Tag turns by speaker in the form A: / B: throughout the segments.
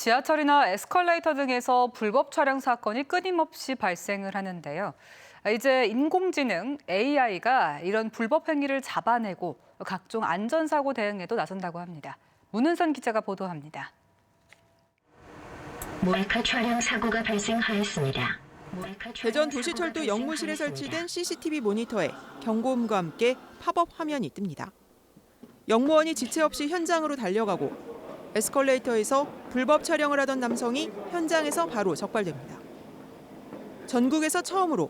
A: 지하철이나 에스컬레이터 등에서 불법 촬영 사건이 끊임없이 발생을 하는데요. 이제 인공지능 AI가 이런 불법 행위를 잡아내고 각종 안전사고 대응에도 나선다고 합니다. 문은선 기자가 보도합니다.
B: 몰카 촬영 사고가 발생하였습니다.
C: 대전 도시철도 영무실에. 설치된 CCTV 모니터에 경고음과 함께 팝업 화면이 뜹니다. 영무원이 지체 없이 현장으로 달려가고 에스컬레이터에서 불법 촬영을 하던 남성이 현장에서 바로 적발됩니다. 전국에서 처음으로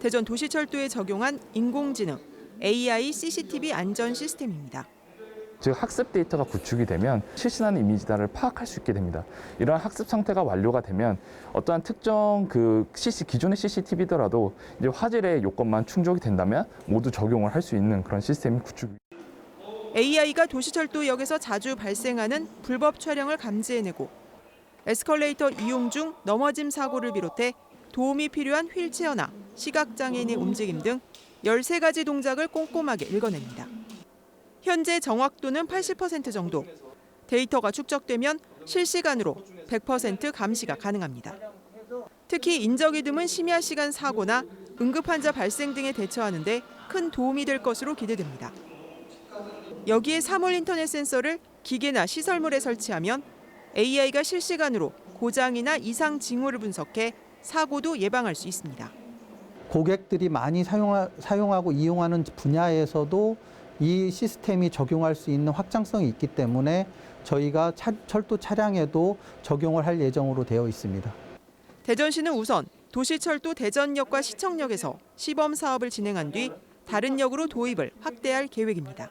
C: 대전 도시철도에 적용한 인공지능 AI CCTV 안전 시스템입니다.
D: 즉 학습 데이터가 구축이 되면 실시하는 이미지다를 파악할 수 있게 됩니다. 이러한 학습 상태가 완료가 되면 어떠한 특정 그 CC 기존의 CCTV더라도 이제 화질의 요건만 충족이 된다면 모두 적용을 할 수 있는 그런 시스템이 구축.
C: AI가 도시철도역에서 자주 발생하는 불법 촬영을 감지해내고 에스컬레이터 이용 중 넘어짐 사고를 비롯해 도움이 필요한 휠체어나 시각장애인의 움직임 등 13가지 동작을 꼼꼼하게 읽어냅니다. 현재 정확도는 80% 정도. 데이터가 축적되면 실시간으로 100% 감시가 가능합니다. 특히 인적이 드문 심야 시간 사고나 응급 환자 발생 등에 대처하는 데 큰 도움이 될 것으로 기대됩니다. 여기에 사물 인터넷 센서를 기계나 시설물에 설치하면 AI가 실시간으로 고장이나 이상 징후를 분석해 사고도 예방할 수 있습니다.
E: 고객들이 많이 사용하, 사용하고 이용하는 분야에서도 이 시스템이 적용할 수 있는 확장성이 있기 때문에 저희가 차- 철도 차량에도 적용을 할 예정으로 되어 있습니다.
C: 대전시는 우선 도시철도 대전역과 시청역에서 시범 사업을 진행한 뒤 다른 역으로 도입을 확대할 계획입니다.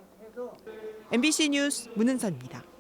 C: MBC 뉴스 문은선입니다.